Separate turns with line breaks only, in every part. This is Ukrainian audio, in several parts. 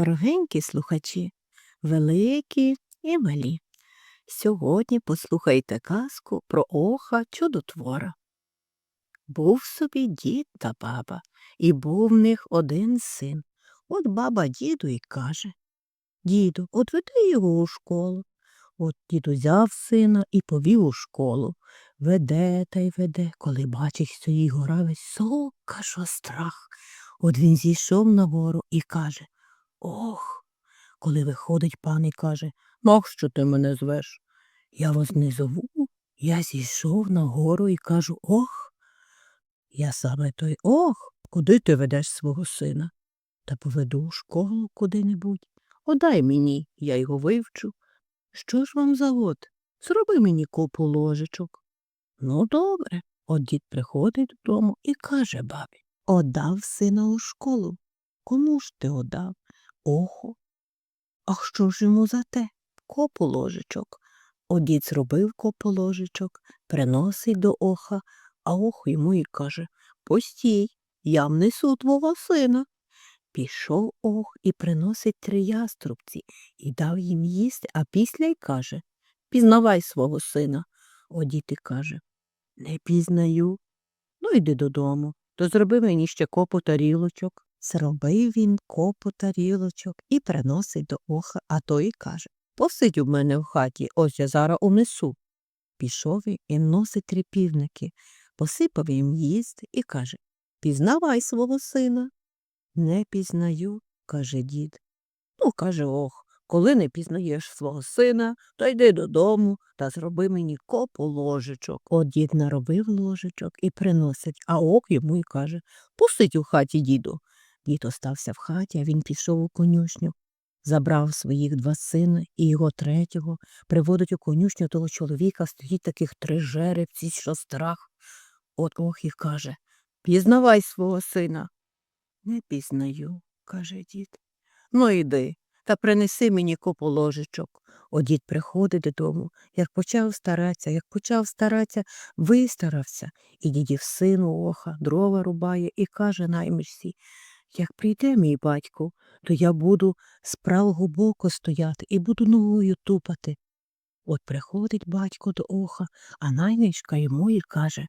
дорогенькі слухачі, великі і малі. Сьогодні послухайте казку про оха чудотвора. Був собі дід та баба, і був в них один син. От баба діду й каже Діду, отведи його у школу. От дід узяв сина і повів у школу. Веде та й веде, коли бачить, стоїть гора висока, що страх. От він зійшов на гору і каже Ох. Коли виходить пан і каже Нащо ти мене звеш? Я вас не зову. Я зійшов на гору і кажу Ох. Я саме той ох, куди ти ведеш свого сина? Та поведу у школу куди-небудь. Одай мені, я його вивчу. Що ж вам завод? Зроби мені купу ложечок. Ну, добре. От дід приходить додому і каже бабі Одав сина у школу. Кому ж ти одав? Охо. А що ж йому за те? Копу ложечок. От дід зробив копу ложечок, приносить до оха, а ох йому і каже Постій, я внесу твого сина. Пішов ох і приносить три яструбці і дав їм їсти, а після й каже Пізнавай свого сина. О діти каже Не пізнаю. Ну, йди додому, то зроби мені ще копу тарілочок. Зробив він копу тарілочок і приносить до оха, а той і каже Посидь у мене в хаті, ось я зараз унесу. Пішов він і носить три півники, посипав їм їсти і каже Пізнавай свого сина. Не пізнаю, каже дід. Ну, каже ох, коли не пізнаєш свого сина, то йди додому та зроби мені копу ложечок. От дід наробив ложечок і приносить, а ох йому й каже Пустить у хаті, діду. Дід остався в хаті, а він пішов у конюшню. Забрав своїх два сина і його третього, приводить у конюшню того чоловіка, стоїть таких три жеребці, що страх. От ох і каже Пізнавай свого сина. Не пізнаю, каже дід. Ну, йди, та принеси мені купу ложечок. О дід приходить додому, як почав старатися, як почав старатися, вистарався, і дідів сину оха дрова рубає і каже наймичці, як прийде мій батько, то я буду з правого боку стояти і буду ногою тупати. От приходить батько до оха, а наймичка йому і каже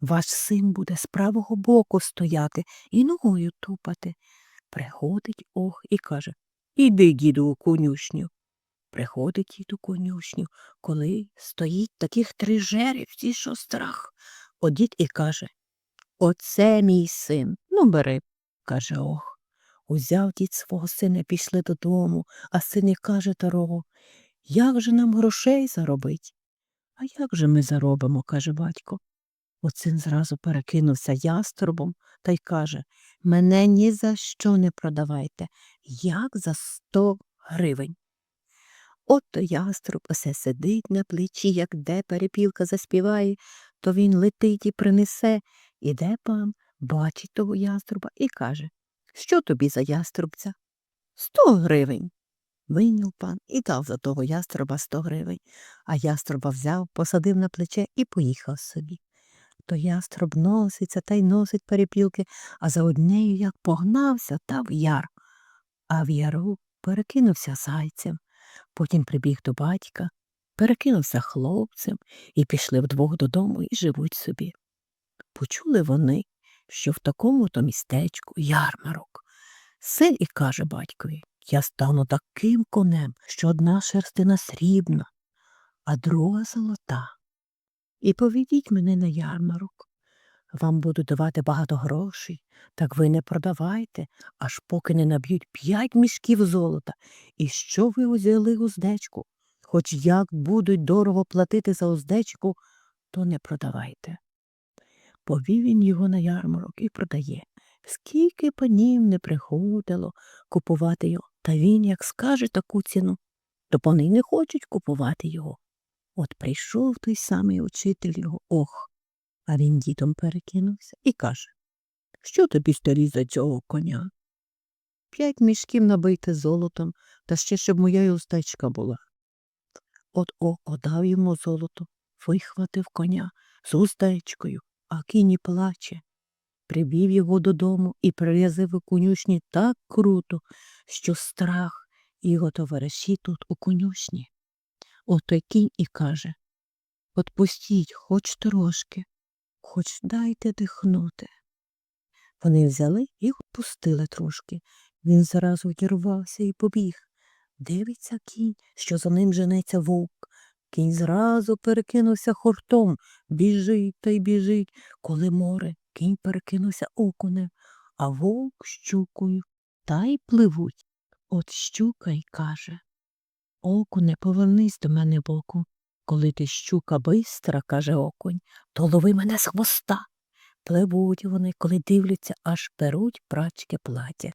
ваш син буде з правого боку стояти і ногою тупати. Приходить ох і каже Іди, діду, у конюшню. Приходить дід у конюшню, коли стоїть таких три жеребці, що страх. О дід і каже Оце мій син. Ну, бери, каже ох. Узяв дід свого сина, пішли додому, а син каже старого Як же нам грошей заробить? А як же ми заробимо, каже батько. Оцин зразу перекинувся яструбом та й каже Мене ні за що не продавайте, як за сто гривень. От то яструб усе сидить на плечі, як де перепілка заспіває, то він летить і принесе. Іде пан, бачить того яструба і каже Що тобі за яструбця? Сто гривень. Вийняв пан і дав за того яструба сто гривень, а яструба взяв, посадив на плече і поїхав собі то яструб носиться та й носить перепілки, а за однею як погнався та в яр. А в яру перекинувся зайцем, потім прибіг до батька, перекинувся хлопцем і пішли вдвох додому і живуть собі. Почули вони, що в такому то містечку ярмарок. Син і каже батькові Я стану таким конем, що одна шерстина срібна, а друга золота і поведіть мене на ярмарок. Вам буду давати багато грошей, так ви не продавайте, аж поки не наб'ють п'ять мішків золота. І що ви узяли уздечку? Хоч як будуть дорого платити за уздечку, то не продавайте. Повів він його на ярмарок і продає. Скільки панів не приходило купувати його, та він, як скаже таку ціну, то вони не хочуть купувати його. От прийшов той самий учитель його ох, а він дідом перекинувся і каже Що тобі старі за цього коня? П'ять мішків набити золотом, та ще щоб моя устечка була. От око дав йому золото, вихватив коня з уздечкою, а кінь і плаче. привів його додому і прив'язив у конюшні так круто, що страх і його товариші тут у конюшні. Отой кінь і каже Отпустіть хоч трошки, хоч дайте дихнути. Вони взяли і пустили трошки. Він зразу дірвався і побіг. Дивиться кінь, що за ним женеться вовк. Кінь зразу перекинувся хортом, біжить та й біжить. Коли море, кінь перекинувся окунем, а вовк щукою та й пливуть. От щука й каже Окуне, повернись до мене боку. Коли ти щука бистра, каже окунь, то лови мене з хвоста. Пливуть вони, коли дивляться, аж беруть прачки плаття.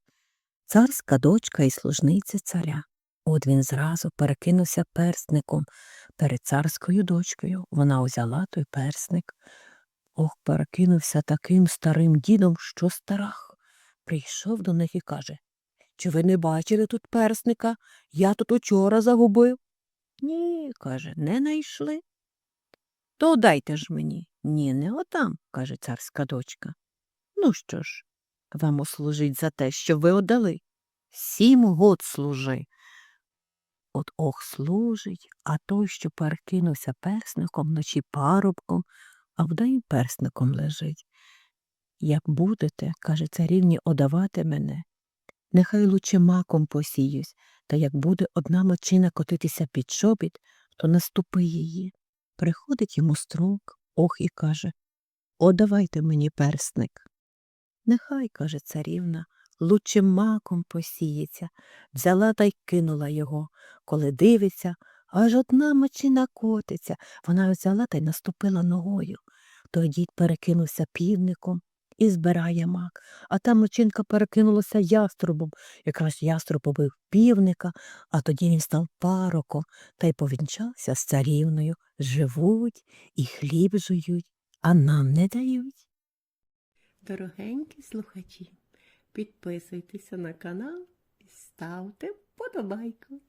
Царська дочка і служниця царя. От він зразу перекинувся персником перед царською дочкою. Вона узяла той персник. Ох, перекинувся таким старим дідом, що старах. Прийшов до них і каже Чи ви не бачили тут персника? Я тут учора загубив. Ні, каже, не найшли. То дайте ж мені. Ні, не отам, каже царська дочка. Ну що ж, вам услужить за те, що ви одали. Сім год служи. От ох служить, а той, що перекинувся персником, вночі парубком, а вдень персником лежить. Як будете, каже царівні, одавати мене, нехай лучше маком посіюсь, та як буде одна мочина котитися під чобіт, то наступи її. Приходить йому строк, ох і каже Одавайте мені персник. Нехай, каже царівна, лучше маком посіється, взяла та й кинула його. Коли дивиться, аж одна мочина котиться. Вона взяла та й наступила ногою. Той дід перекинувся півником і збирає мак, а та мочинка перекинулася яструбом. Якраз яструб побив півника, а тоді він став пароком та й повінчався з царівною. Живуть і хліб жують, а нам не дають.
Дорогенькі слухачі, підписуйтеся на канал і ставте вподобайку.